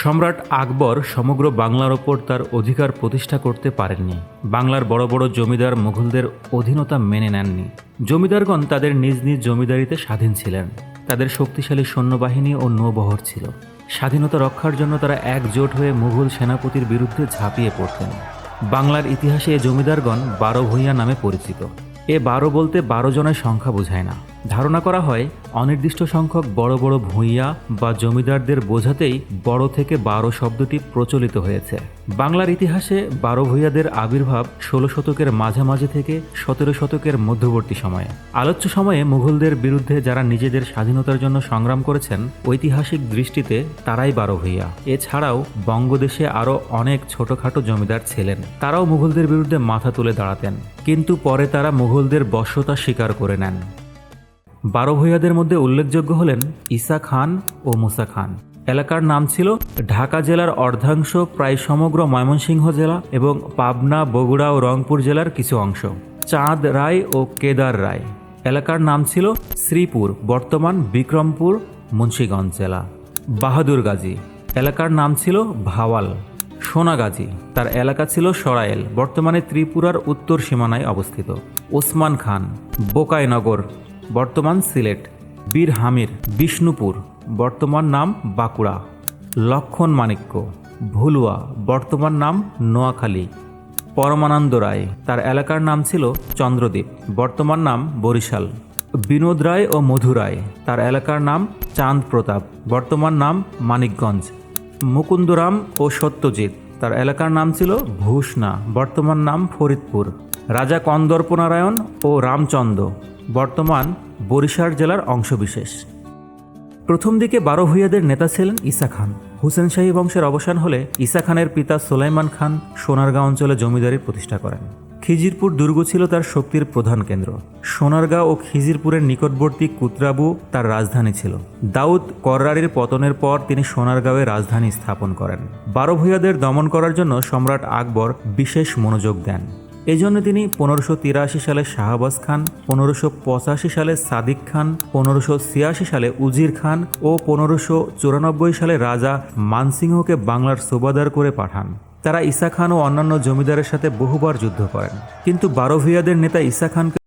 সম্রাট আকবর সমগ্র বাংলার ওপর তার অধিকার প্রতিষ্ঠা করতে পারেননি। বাংলার বড় বড় জমিদার মুঘলদের অধীনতা মেনে নেননি। জমিদারগণ তাদের নিজ নিজ জমিদারিতে স্বাধীন ছিলেন। তাদের শক্তিশালী সৈন্যবাহিনী ও নৌবহর ছিল। স্বাধীনতা রক্ষার জন্য তারা একজোট হয়ে মুঘল সেনাপতির বিরুদ্ধে ঝাঁপিয়ে পড়তেন। বাংলার ইতিহাসে এ জমিদারগণ বারো ভূঁইয়া নামে পরিচিত। এ বারো বলতে বারো জনের সংখ্যা বোঝায় না। ধারণা করা হয়, অনির্দিষ্ট সংখ্যক বড় বড় ভূঁইয়া বা জমিদারদের বোঝাতেই বড় থেকে বারো শব্দটি প্রচলিত হয়েছে। বাংলার ইতিহাসে বারো ভূঁইয়াদের আবির্ভাব ষোলো শতকের মাঝামাঝি থেকে সতেরো শতকের মধ্যবর্তী সময়ে। আলোচ্য সময়ে মুঘলদের বিরুদ্ধে যারা নিজেদের স্বাধীনতার জন্য সংগ্রাম করেছেন, ঐতিহাসিক দৃষ্টিতে তারাই বারো ভূঁইয়া। এছাড়াও বঙ্গদেশে আরও অনেক ছোটখাটো জমিদার ছিলেন। তারাও মুঘলদের বিরুদ্ধে মাথা তুলে দাঁড়াতেন। কিন্তু পরে তারা মুঘলদের বশ্যতা স্বীকার করে নেন। বারো ভূঁইয়াদের মধ্যে উল্লেখযোগ্য হলেন ঈসা খান ও মুসা খান। এলাকার নাম ছিল ঢাকা জেলার অর্ধাংশ, প্রায় সমগ্র ময়মনসিংহ জেলা এবং পাবনা, বগুড়া ও রংপুর জেলার কিছু অংশ। চাঁদ রায় ও কেদার রায়। এলাকার নাম ছিল শ্রীপুর, বর্তমান বিক্রমপুর, মুন্সীগঞ্জ জেলা। বাহাদুর গাজী। এলাকার নাম ছিল ভাওয়াল। সোনাগাজী তার এলাকা ছিল সরাইল, বর্তমানে ত্রিপুরার উত্তর সীমানায় অবস্থিত। ওসমান খান। বোকাইনগর। বর্তমান সিলেট বীর হামির বিষ্ণুপুর, বর্তমান নাম বাঁকুড়া, লক্ষণ মাণিক্য, ভুলুয়া, বর্তমান নাম নোয়াখালী। পরমানন্দ রায়, তার এলাকার নাম ছিল চন্দ্রদ্বীপ, বর্তমান নাম বরিশাল। বিনোদ রায় ও মধু রায়, তার এলাকার নাম চাঁদ প্রতাপ, বর্তমান নাম মানিকগঞ্জ। মুকুন্দরাম ও সত্যজিৎ, তার এলাকার নাম ছিল ভূষণা, বর্তমান নাম ফরিদপুর। রাজা কন্দর্পনারায়ণ ও রামচন্দ্র। বর্তমান বরিশাল জেলার অংশবিশেষ। প্রথম দিকে বারো ভূঁইয়াদের নেতা ছিলেন ঈসা খান। হুসেন শাহী বংশের অবসান হলে ঈসা খানের পিতা সোলাইমান খান সোনারগাঁও অঞ্চলে জমিদারি প্রতিষ্ঠা করেন। খিজিরপুর দুর্গ ছিল তার শক্তির প্রধান কেন্দ্র। সোনারগাঁও ও খিজিরপুরের নিকটবর্তী কুতরাবু তার রাজধানী ছিল। দাউদ কররারির পতনের পর তিনি সোনারগাঁওয়ে রাজধানী স্থাপন করেন। বারো ভূঁইয়াদের দমন করার জন্য সম্রাট আকবর বিশেষ মনোযোগ দেন। এজন্য তিনি পনেরোশো তিরাশি সালে শাহবাজ খান, পনেরোশো পঁচাশি সালে সাদিক খান, পনেরোশো ছিয়াশি সালে উজির খান ও পনেরোশো চুরানব্বই সালে রাজা মানসিংহকে বাংলার সুবাদার করে পাঠান। তারা ঈসা খান ও অন্যান্য জমিদারের সাথে বহুবার যুদ্ধ করেন। কিন্তু বারোভিয়াদের নেতা ঈসা খানকে